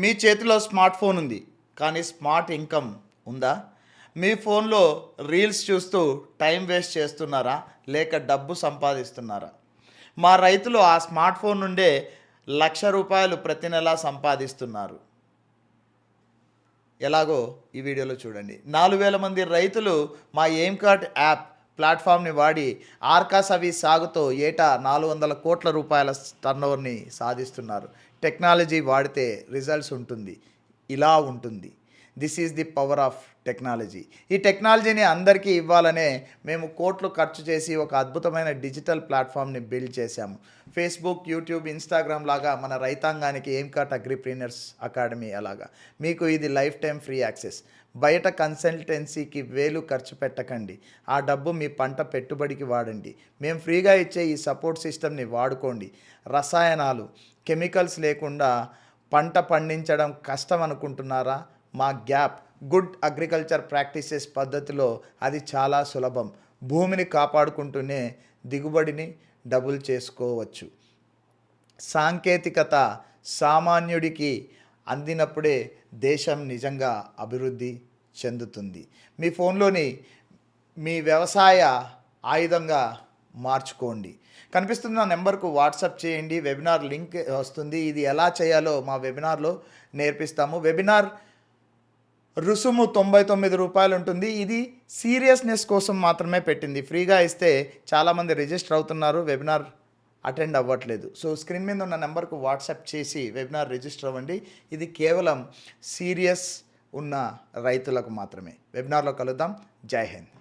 మీ చేతిలో smart phone ఉంది కానీ స్మార్ట్ ఇన్కమ్ ఉందా? మీ ఫోన్లో రీల్స్ చూస్తూ టైం వేస్ట్ చేస్తున్నారా? లేక డబ్బు సంపాదిస్తున్నారా? మా రైతులు ఆ స్మార్ట్ ఫోన్ నుండే లక్ష రూపాయలు ప్రతి నెలా సంపాదిస్తున్నారు. ఎలాగో ఈ వీడియోలో చూడండి. నాలుగు వేల మంది రైతులు మా ఎయిమ్ కార్ట్ యాప్ ప్లాట్ఫామ్ని వాడి ఆర్కాసవి సాగుతో ఏటా నాలుగు వందల కోట్ల రూపాయల టర్నోవర్ని సాధిస్తున్నారు. టెక్నాలజీ వాడితే రిజల్ట్స్ ఉంటుంది. ఇలా ఉంటుంది. This is the power of technology ఈ టెక్నాలజీని అందరికీ ఇవ్వాలనే మేము కోట్లు ఖర్చు చేసి ఒక అద్భుతమైన డిజిటల్ ప్లాట్ఫామ్ని బిల్డ్ చేశాము. ఫేస్బుక్ యూట్యూబ్ ఇన్స్టాగ్రామ్ లాగా మన రైతాంగానికి ఏం కాట్ అగ్రిప్రీనర్స్ అకాడమీ అలాగా. మీకు ఇది లైఫ్ టైం ఫ్రీ యాక్సెస్ బయట కన్సల్టెన్సీకి వేలు ఖర్చు పెట్టకండి. ఆ డబ్బు మీ పంట పెట్టుబడికి వాడండి. మేము ఫ్రీగా ఇచ్చే ఈ సపోర్ట్ సిస్టమ్ని వాడుకోండి. రసాయనాలు కెమికల్స్ లేకుండా పంట పండించడం కష్టం అనుకుంటున్నారా? మా గ్యాప్ గుడ్ అగ్రికల్చర్ ప్రాక్టీసెస్ పద్ధతిలో అది చాలా సులభం. భూమిని కాపాడుకుంటూనే దిగుబడిని డబుల్ చేసుకోవచ్చు. సాంకేతికత సామాన్యుడికి అందినప్పుడే దేశం నిజంగా అభివృద్ధి చెందుతుంది. మీ ఫోన్లోని మీ వ్యవసాయ ఆయుధంగా మార్చుకోండి. కనిపిస్తున్న నెంబర్కు వాట్సాప్ చేయండి. వెబినార్ లింక్ వస్తుంది. ఇది ఎలా చేయాలో మా వెబినార్లో నేర్పిస్తాము. వెబినార్ రుసుము తొంభై తొమ్మిది రూపాయలు ఉంటుంది. ఇది సీరియస్నెస్ కోసం మాత్రమే పెట్టింది. ఫ్రీగా ఇస్తే చాలామంది రిజిస్టర్ అవుతున్నారు. వెబినార్ అటెండ్ అవ్వట్లేదు. సో స్క్రీన్ మీద ఉన్న నెంబర్కు వాట్సాప్ చేసి వెబినార్ రిజిస్టర్ అవ్వండి. ఇది కేవలం సీరియస్ ఉన్న రైతులకు మాత్రమే. వెబినార్లో కలుద్దాం. జై హింద్.